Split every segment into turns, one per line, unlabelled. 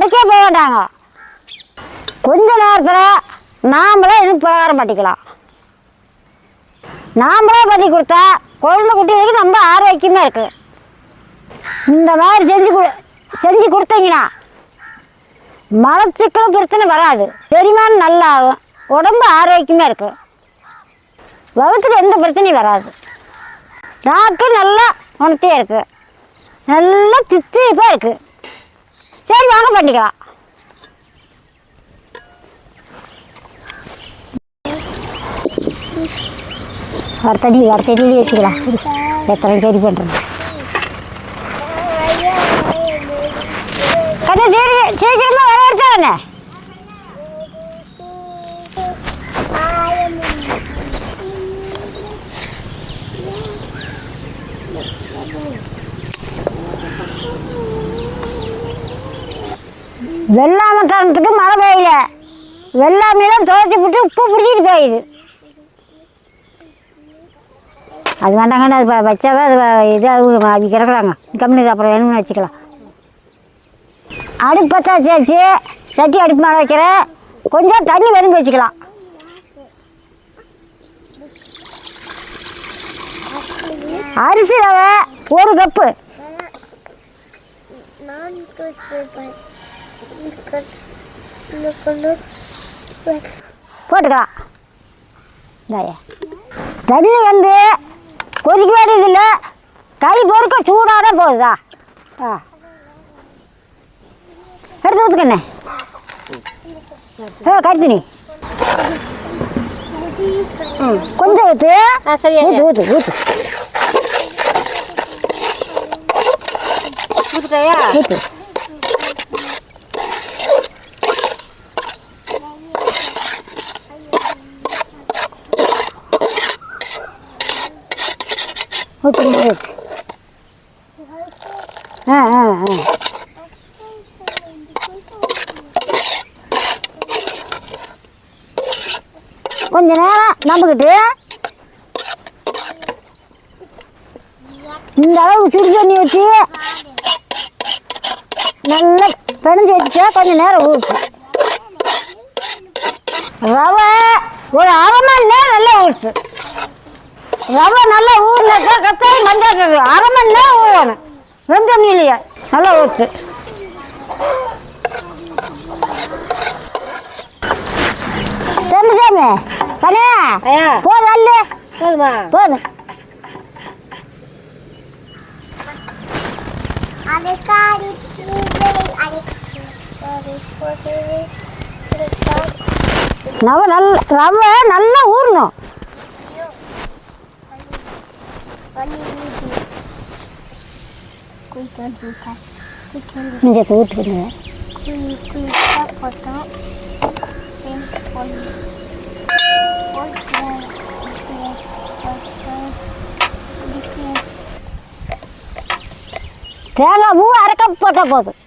கடைக்கே போக மாட்டாங்க. கொஞ்ச நேரத்தில் நாமளே இன்னும் பிரகாரம் பண்ணிக்கலாம். நாமளே பண்ணி கொடுத்தா குழந்தை குட்டிகளுக்கு ரொம்ப ஆரோக்கியமாக இருக்குது இந்த மாதிரி செஞ்சு கொடு செஞ்சு கொடுத்தீங்கன்னா மலச்சிக்கலும் பிரச்சனை வராது. செரிமானம் நல்லா ஆகும் உடம்பு ஆரோக்கியமாக இருக்கும் வகுத்துக்கு எந்த பிரச்சனையும் வராது. நாக்கு நல்லா உணர்த்தியாக இருக்குது நல்லா தித்திப்பாக இருக்குது சரி வாங்க பண்ணிக்கலாம். வறுத்தடி வறுத்தடி வச்சுக்கலாம். எத்தனை சரி பண்ணுறேன் கதை சரி சீக்கிரமாக வர வச்சாங்கண்ணே வெள்ளாமை தரத்துக்கு மழை பெய்யல. வெள்ளாமையெல்லாம் துவைச்சி விட்டு உப்பு பிடிச்சிட்டு போயிடுது. அது வேண்டாங்கன்னு அது வச்சாவே அது இதாக அது கிடக்குறாங்க. கம்பெனி அப்புறம் வேணும்னு வச்சுக்கலாம். அடுப்பு பற்ற வச்சாச்சு. சட்டி அடுப்பு மேலே வைக்கிறேன். கொஞ்சம் தண்ணி வெறும் வச்சுக்கலாம். அரிசி ரவை ஒரு கப்பு. போட்டுக்கலாம். தண்ணி வந்து கொதிக்க வேண்டியதில்லை. கை பொறுக்க சூடாக தான் போகுதா ஆ. எடுத்து ஊற்றுக்கண்ணே ஆ கருத்துனி ம் கொஞ்சம் ஊற்று
ஆ சரி
ஊற்று ஊற்று ஊற்று
ஊத்துட்டாயா?
ஊற்று ஊற்று ஆ ஆ ஆ கொஞ்ச நேரம் நம்பிக்கிட்டு இந்த அளவு சுடு தண்ணி வச்சு நல்லா பிணைஞ்சு வச்சுட்டா கொஞ்சம் நேரம் ஊற்று ரவை ஒரு அரை மணி நேரம் நல்லா ஊற்று ரவை நல்லா ஊறினாக்கா கத்தாயம் மஞ்சள் அரை மணி நேரம் ஊறணும் வெந்த தண்ணியிலையே. நல்லா ஊற்று சொல்லு சாமி கண்ணே போதும் அல்ல
போதுமா?
போதும் ரவை நல்ல ரவை நல்லா ஊறணும். நெஞ்சத்தை ஊற்றுக்குங்க தேங்காய் பூ அரைக்க கப் போதும்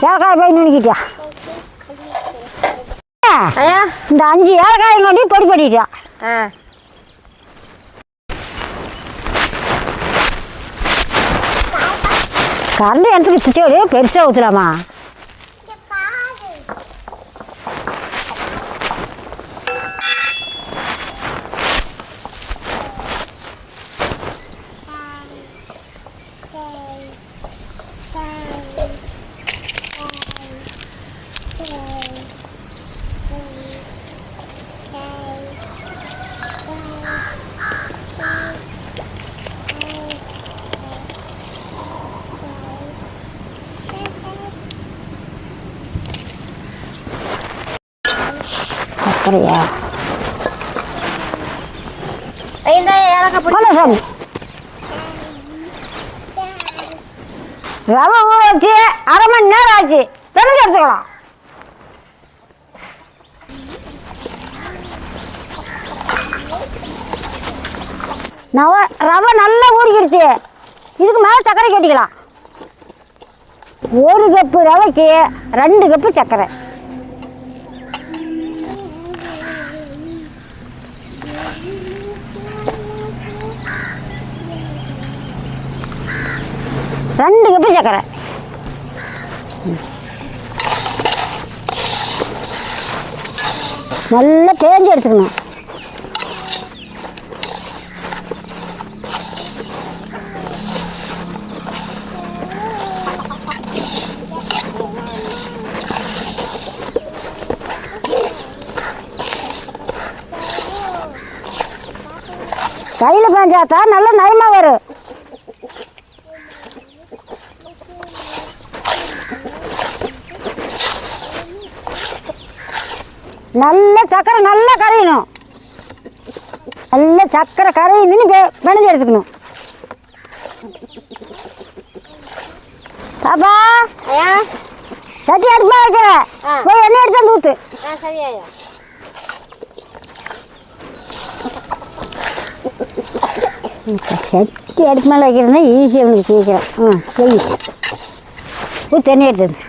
தேங்காய் போய் நினைக்கிட்டியா இந்த அஞ்சு ஏலக்காய் கொண்டு பொடி பண்ணிட்டியா
ஆ.
கரண்ட் எனக்கு திச்சோடு பெருசாக ஊற்றலாமா ரவை ஊற வச்சு அரை மணி நேரம் ஆச்சு. தெரிஞ்சு எடுத்துக்கலாம் நவ ரவை நல்லா ஊறிக்கிடுச்சு இதுக்கு மேலே சர்க்கரை கட்டிக்கலாம். ஒரு கப்பு ரவைக்கு ரெண்டு கப்பு சர்க்கரை. ரெண்டு கப்பு சர்க்கரை நல்லா தேஞ்சு எடுத்துக்கணும். கையில் பேஞ்சாத்தா நல்லா நயமாக வரும். நல்ல சக்கரை நல்லா கரையணும். நல்ல சக்கரை கரையின்னு பிணைஞ்சு எடுத்துக்கணும். பாப்பா சட்டி அடுப்பா
ஆ.
போய் எண்ணெய் எடுத்து வந்து
சரி ஐயா.
சட்டி அடுப்பு மேலே வைக்கிறதுனா ஈஸியாக உனக்கு சீக்கிரம். ஆ போய் ஊற்று எண்ணெய் எடுத்து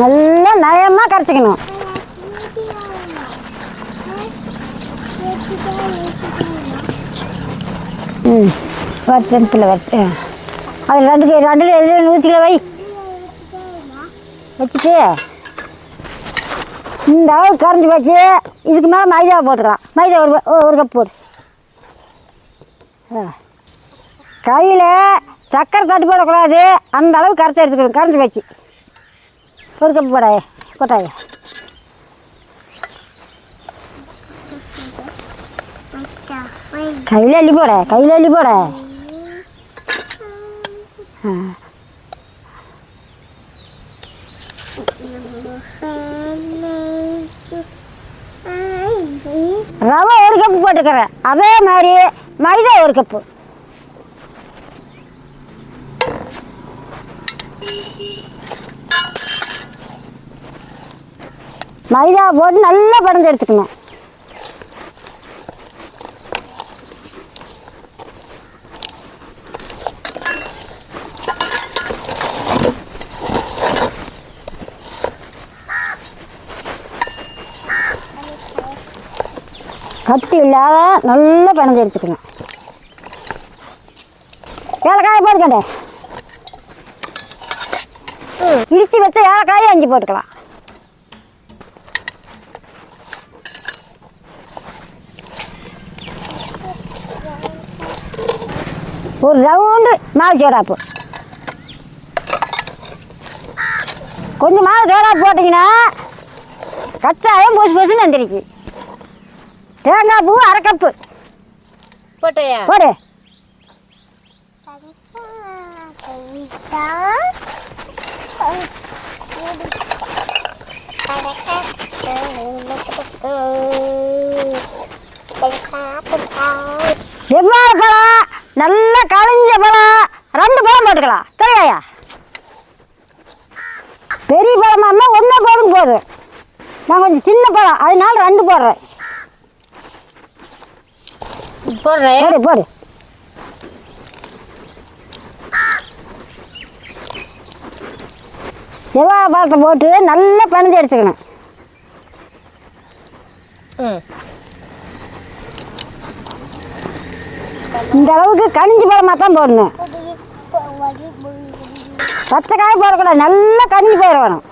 நல்லா நயமாக கரைச்சிக்கணும். ம் வருஷத்தில் வச்சு அது ரெண்டு கை ரெண்டு எது நூற்றிக்கில வை. வச்சுட்டு இந்த அளவு கரைஞ்சி வச்சு இதுக்கு மேலே மைதா போட்டுக்கலாம். மைதா ஒரு ஒரு கப் போடு. கையில் சக்கரை தட்டு போடக்கூடாது. அந்த அளவு கரைச்சி எடுத்துக்கணும் கரைஞ்சி வச்சு. ஒரு கப் போடாய போட்டாய கையில் அள்ளி போட கையில் அள்ளி போட ரவை ஒரு கப்பு போட்டுக்கிறேன். அதே மாதிரி மைதா ஒரு கப்பு. மைதா போட்டு நல்லா பறந்து எடுத்துக்கணும். கட்டி இல்லாத நல்லா பிணைஞ்சு எடுத்துக்கணும். ஏலக்காயை போட்டுக்கண்டே. இடித்து வச்ச ஏலக்காயை அஞ்சு போட்டுக்கலாம். ஒரு ரவுண்டு மாவு சோடாப்பு கொஞ்சம் மாவு சோடாப்பு போட்டிங்கன்னா கச்சாயம் பொசு பொசுன்னு வந்துருக்கு. தேங்காய் பூ அரை கப்பு.
போட்டையா?
போடு. செவ்வாழை பழம் நல்லா களைஞ்ச பழம். ரெண்டு பழம் போட்டுக்கலாம். தெரியாயா? பெரிய பழமா இருந்தால் ஒன்றே போதும் போதும் நான் கொஞ்சம் சின்ன பழம். அதனால ரெண்டு போடுறேன்.
போடுறேன்.
போடு போடு. செவ்வாழை பழத்தை போட்டு நல்லா பிணைஞ்சு எடுத்துக்கணும்.
ம்.
இந்த அளவுக்கு கனிஞ்சு பழமாக தான் போடணும். பச்சை காய் போடக்கூடாது நல்லா கனிஞ்சு போயிட வேணும்.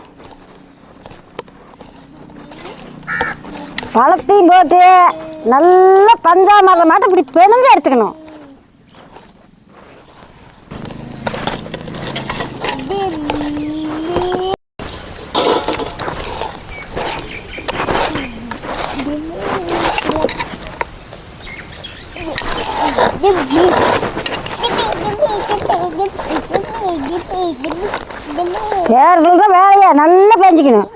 பழத்தையும் போட்டு நல்லா பஞ்சாமரம் மாட்டம் இப்படி பிணைஞ்சு எடுத்துக்கணும். பேர்கள் தான் வேலையா நல்லா பெஞ்சிக்கணும்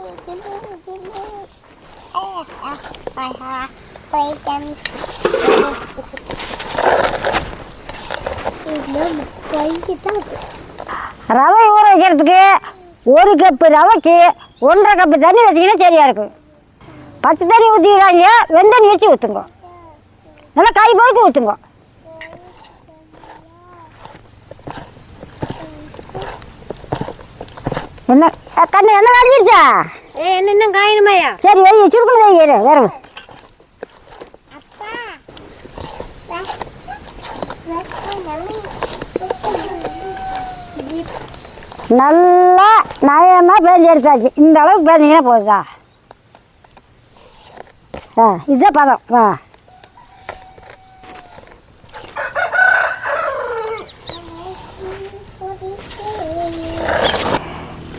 ரவை ஊற வைக்கிறதுக்கு ஒரு கப்பு ரவைக்கு ஒன்றரை கப்பு தண்ணி வச்சிங்கன்னா சரியாக இருக்கும் பச்சை தண்ணி ஊற்றி விடாங்க வெந்தண்ணி வச்சு ஊற்றுங்க நல்லா கை போய்க்கு ஊற்றுங்க என்ன? கண்ணு என்ன காஞ்சிருச்சா
ஏ என்ன இன்னும் காயணுமாயா
சரி வை சுருக்குன்னு வை
நம்மி-
நல்லா நயமாக பேஞ்சு எடுத்தாச்சு. இந்த அளவுக்கு பேஞ்சிங்கன்னா போதுதா? ஆ இதுதான் பதம் ஆ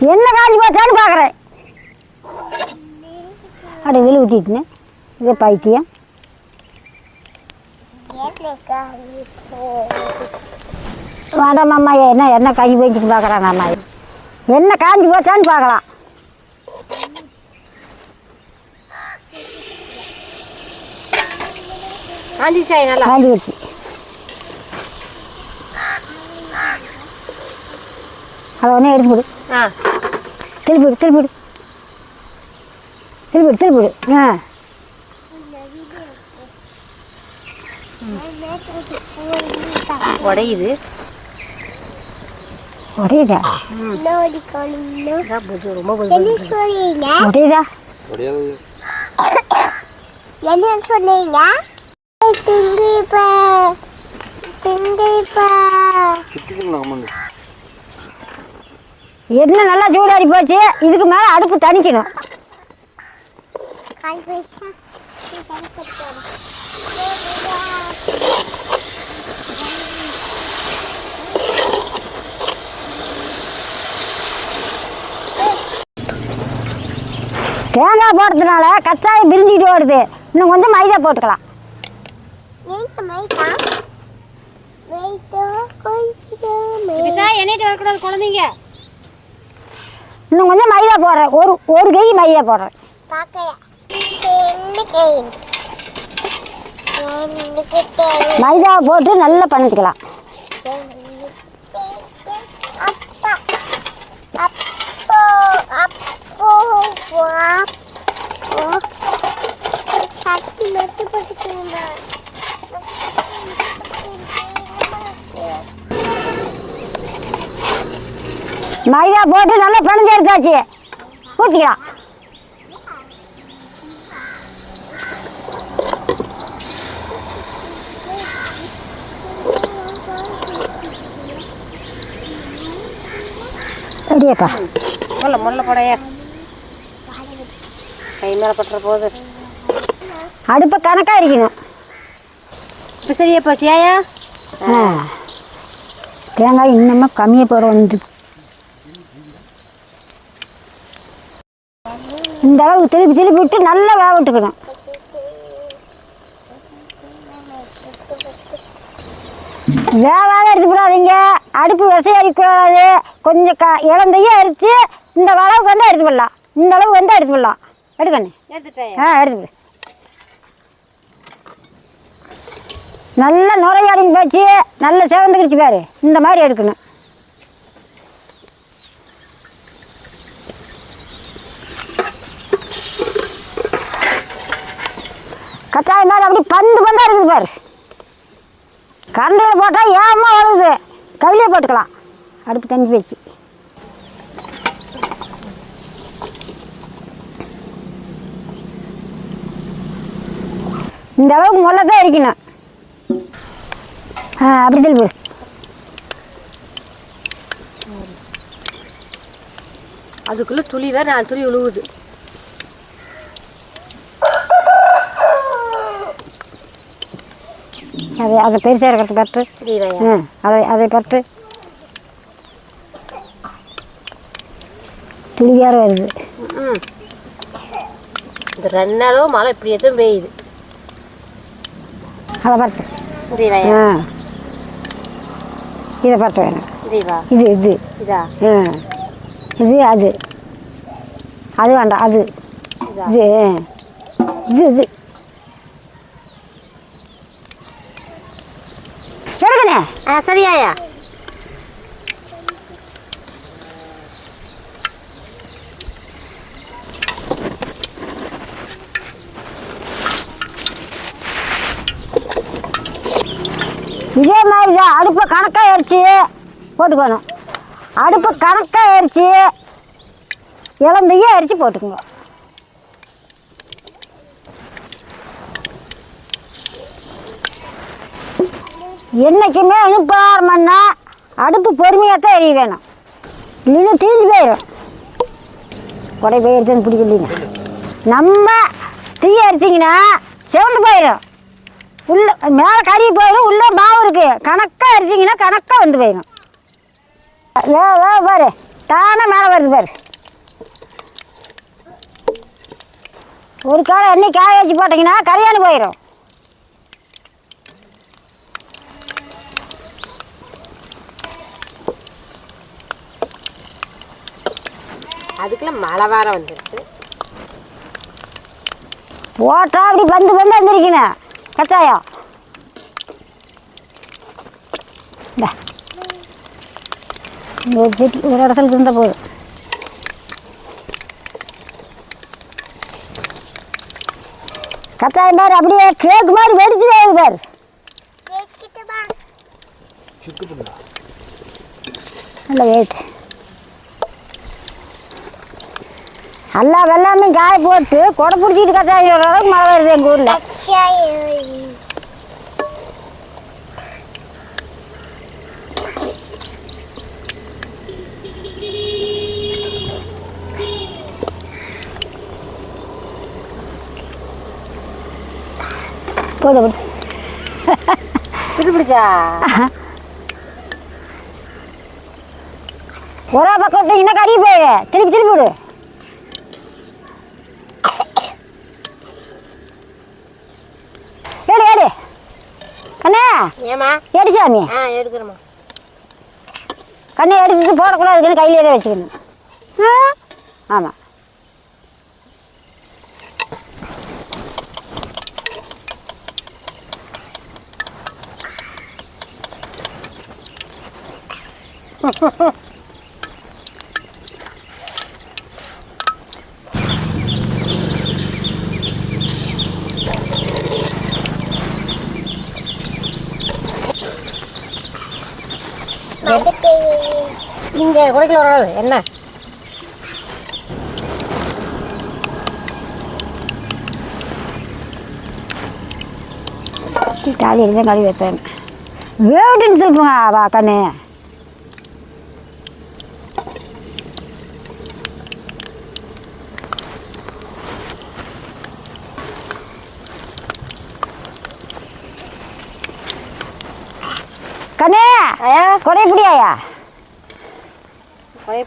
என்ன காஞ்சி போச்சான்னு பார்க்குறேன் இதில் ஊற்றிட்டுன்னு இது பைத்தியம். வேண்டாம் அம்மா என்ன என்ன காஞ்சி போயிடுச்சுன்னு பார்க்குறாங்க அம்மா என்ன காஞ்சி போச்சான்னு பார்க்கலாம்
ஆஞ்சி சாய் நல்லா.
காஞ்சி போச்சு. அதை ஒன்றே எடுத்து போடு.
ஆ.
திருப்பிடு திருப்பிடு திருப்பிடு திருப்பிடு ஆ.
உடையுது.
உடையுதா?
ரொம்ப
என்ன
உடையுதா?
என்ன சொன்னீங்க
எண்ணெய் நல்லா சூடாரி போச்சு? இதுக்கு மேலே அடுப்பு தணிக்கணும்.
கால் பைசா
தேங்காய் போடுறதுனால கச்சாயம் பிரிஞ்சுக்கிட்டு ஓடுது இன்னும் கொஞ்சம் மைதா போட்டுக்கலாம்.
குழந்தைங்க.
இன்னும் கொஞ்சம் மைதா போடுறேன். ஒரு ஒரு கை மைதா போடுறேன்.
மைதா
மைதாவை போட்டு நல்லா பண்ணிக்கலாம்.
அப்பா அப்போ அப்போ
மைதா போட்டு நல்லா பிணைஞ்சு எடுத்தாச்சு ஊற்றிக்கலாம் ரெடியாப்பா
முல்ல முல்ல போடையா. கை மேலே பட்டுற போகுது
அடுப்பை கணக்காக இருக்கணும்
இப்போ சரியா போச்சு ஏயா?
தேங்காய் இன்னமும் கம்மியாக போட வந்து. இந்த அளவுக்கு திருப்பி திருப்பி விட்டு நல்லா வேக விட்டுக்கணும். வேவாத எடுத்து விடாதீங்க அடுப்பு விசை அடிக்கூடாது கொஞ்சம் க இளந்தையும் அரிச்சு இந்த அளவுக்கு வந்து எடுத்து விடலாம் இந்த அளவுக்கு வந்து எடுத்து விடலாம் எடுக்கண்ணே
எடுத்துட்டேன்.
ஆ எடுத்து நல்ல நுரையாடின்னு போச்சு. நல்ல சிவந்துக்கிடுச்சு பாரு. இந்த மாதிரி எடுக்கணும். கச்சாயம் மாதிரி அப்படி பந்து பந்தா இருக்குது பாரு. கரண்டில் போட்டால் ஏமா வருது. கையிலே போட்டுக்கலாம். அடுப்பு தண்ணி போச்சு இந்த அளவுக்கு முல்லை தான் அடிக்கணும் ஆ அப்படி தெளிவு
அதுக்குள்ளே துளி வேறு நாலு துளி உழுவுது.
அதை அதை பெருசாக இருக்கிறது பட்டு
புரியுதாயா
ஆ அதை அதை பட்டு துளியார வருது.
ம் இந்த ரெண்டு நாளும் மழை இப்படி எதுவும் பெய்யுது?
அதை பட்டு
தீவாயா
ஆ. இதை பட்டு வேணும். இது இது.
இதா?
அது. அது வேண்டாம் அது.
இது?
இது இது.
ஆ சரியாயா?
இதே மாதிரி தான் அடுப்பை கணக்காக எரிச்சு போட்டுக்கணும். அடுப்பை கணக்காக எரிச்சு இளந்தையும் எரிச்சு போட்டுக்கோங்க. என்றைக்குமே அனுப்பாரமன்னா அடுப்பு பொறுமையாக தான் எரிய வேணும். இல்லைன்னா தீஞ்சு போயிடும் கொடை போய் எடுத்து பிடிக்கலீங்க. நம்ம தீய அரிச்சிங்கன்னா சிவந்து போயிடும் உள்ள மேலே கறி போயிடும் உள்ளே மாவு இருக்குது கணக்காக அரிச்சிங்கன்னா கணக்காக வந்து போயிடும் வே வே பாரு. தானே மேலே வருது பாரு. ஒரு காலம் எண்ணெய் காய வச்சு போட்டிங்கன்னா கரையானு போயிடும்
அதுக்குள்ள மழை வேற வந்துருச்சு.
போட்டா அப்படி பந்து பந்து வந்துருக்கணும் கச்சாயம் ஒரு செடி ஒரு இடத்துல இருந்தால் போதும். கச்சாயம் பாரு அப்படியே கேக்கு மாதிரி வெடிச்சு வேகுது பாரு. நல்ல வெயிட். எல்லா வெள்ளாமே காய போட்டு கொடை பிடிச்சிட்டு அளவுக்கு மழை வருது எங்கள் ஊரில். போடு போடு.
பிடிச்சா
ஒரே பக்கம் விட்டீங்கன்னா கறி போயிடு திருப்பி திருப்பி விடு.
ஏமா
ஏடு சாமி?
ஆ எடுக்கிறேம்மா.
கண்ணை எடுத்துட்டு போடக்கூடாதுன்னு கையிலே தான் வச்சுக்கணும். ஆ? ஆமாம்
அடுப்பு
இங்கே குறைக்கல வராது என்ன?
காலி எடுத்து கழுவி வைத்தேன் வேட்டுன்னு சொல்லுங்க வா கண்ணு கண்ணே
ஐயா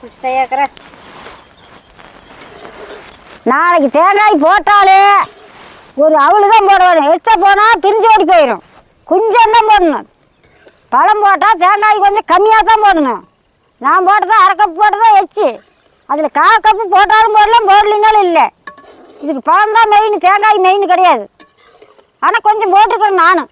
பிடிச்சி தையாக்கிறேன்
நாளைக்கு தேங்காய் போட்டாலே ஒரு அவளு தான் போட வேணும் எச்சா போனால் பிரிஞ்சு ஓடி போயிடும் கொஞ்சம் தான் போடணும். பழம் போட்டால் தேங்காய் கொஞ்சம் கம்மியாக தான் போடணும். நான் போட்டது அரை கப்பு போட்டதா எச்சு. அதில் கா கப்பு போட்டாலும் போடலாம் போடலினாலும் இல்லை. இதுக்கு பழம் தான் மெயின் தேங்காய் மெயின் கிடையாது. ஆனால் கொஞ்சம் போட்டுக்கிறேன் நானும்.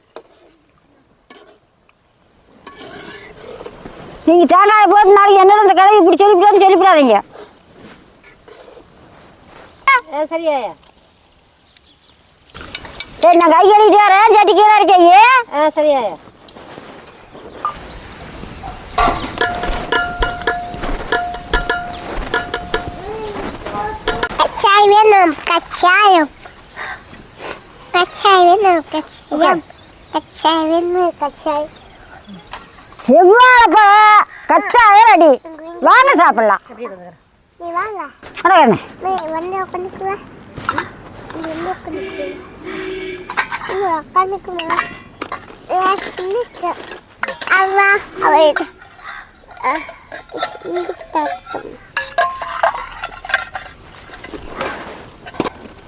நீங்கள் தேங்காயை போட்டு நாளைக்கு என்னென்ன இந்த கிளவி இப்படி சொல்லிவிட்டான்னு சொல்லிவிடாதீங்க.
ஆ சரியாயா
சரி நான் கை கழுவிட்டு வரேன். சட்டி கீழே இருக்கையே
ஆ
கச்சாய் வேணும் கச்சாயம் கச்சாய் வேணும் கச்சாயம் கச்சாய் வேணும் கச்சாய்.
செவ்வாழைப்பா கச்சாவே ரெடி. வாங்க சாப்பிடலாம்.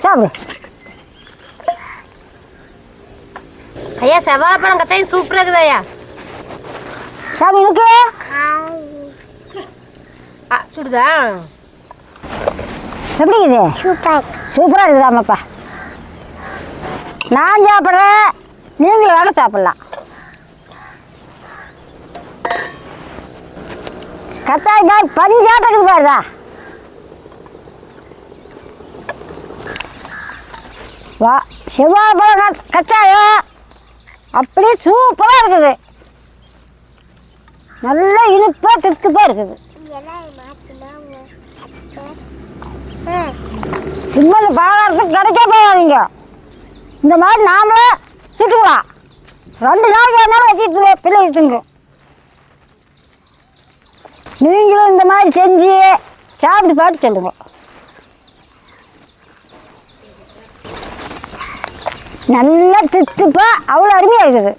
சாப்பிடு.
ஐயா செவ்வாழைப்பழம் கச்சாயும் சூப்பராக இருக்குது ஐயா.
சாமி இருக்கு?
ஆ சுடுதா?
எப்படி
சூப்பர்
சூப்பராக இருக்குதாமாப்பா நான் சாப்பிட்றேன். நீங்களும் வேணால் சாப்பிட்லாம். கத்தாய் பாரு பஞ்சாட்டக்குது பாருதா வா செவ்வாய் பழம் கத்தாயம் அப்படியே சூப்பராக இருக்குது. நல்லா இனிப்பாக தித்துப்பாக இருக்குது.
இலையை
சும்மா இந்த பலகாரத்துக்கு கிடைக்க போகாதீங்க இந்த மாதிரி நாமளே சுட்டுக்கலாம். ரெண்டு நாளைக்கு வேணாலும் வச்சுட்டு பிள்ளை இருக்குங்க நீங்களும் இந்த மாதிரி செஞ்சு சாப்பிட்டு பாட்டு சொல்லுங்க. நல்லா தித்துப்பா அவ்வளோ அருமையாக இருக்குது.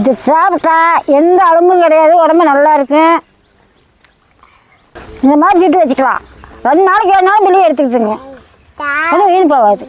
இது சாப்பிட்டா எந்த அலும்பும் கிடையாது உடம்பு நல்லா இருக்கும் இந்த மாதிரி சீட்டு வச்சுக்கலாம். ரெண்டு நாளைக்கு வேணாலும் வெளியே எடுத்துக்கிட்டுங்க ஒன்றும் வீண் போகாது.